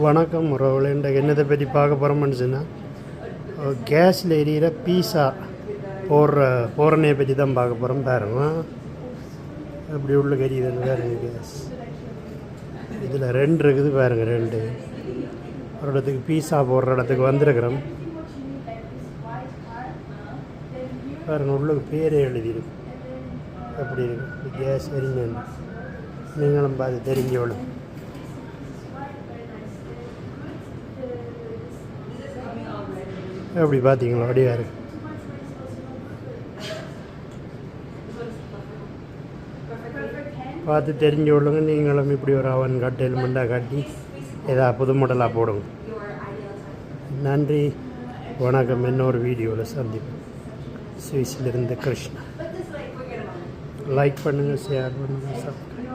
வணக்கம் உறவுகளே. இன்றைக்கு என்னத்தை பற்றி பார்க்க போகிறோம்னு சொன்னால் கேஸில் எரியிற பீஸா போடுற போடுறனையை பற்றி தான் பார்க்க போகிறோம் பாருங்க. அப்படி உள்ள கரியுதுன்னு பாருங்க கேஸ் இதில் ரெண்டு இருக்குது பாருங்கள் ரெண்டு. ஒரு இடத்துக்கு பீஸா போடுற இடத்துக்கு வந்திருக்கிறோம். பாருங்கள் உள்ள பேரே எழுதியிருக்கு. அப்படி இருக்கு? கேஸ் எரிஞ்சு நீங்களும் பார்த்து தெரிஞ்சவளும் அப்படி பார்த்தீங்களா அப்படியா இருக்கு. பார்த்து தெரிஞ்சு விடுங்க நீங்களும் இப்படி ஒரு அவன் கட்டு எலுமெண்டாக கட்டி ஏதாவது புது மாடலாக போடுங்க. நன்றி. வணக்கம். இன்னொரு வீடியோவில் சந்திப்போம். சுவிஸிலிருந்து கிருஷ்ணா. லைக் பண்ணுங்கள் ஷேர் பண்ணுங்கள் சப்ஸ்கிரைப்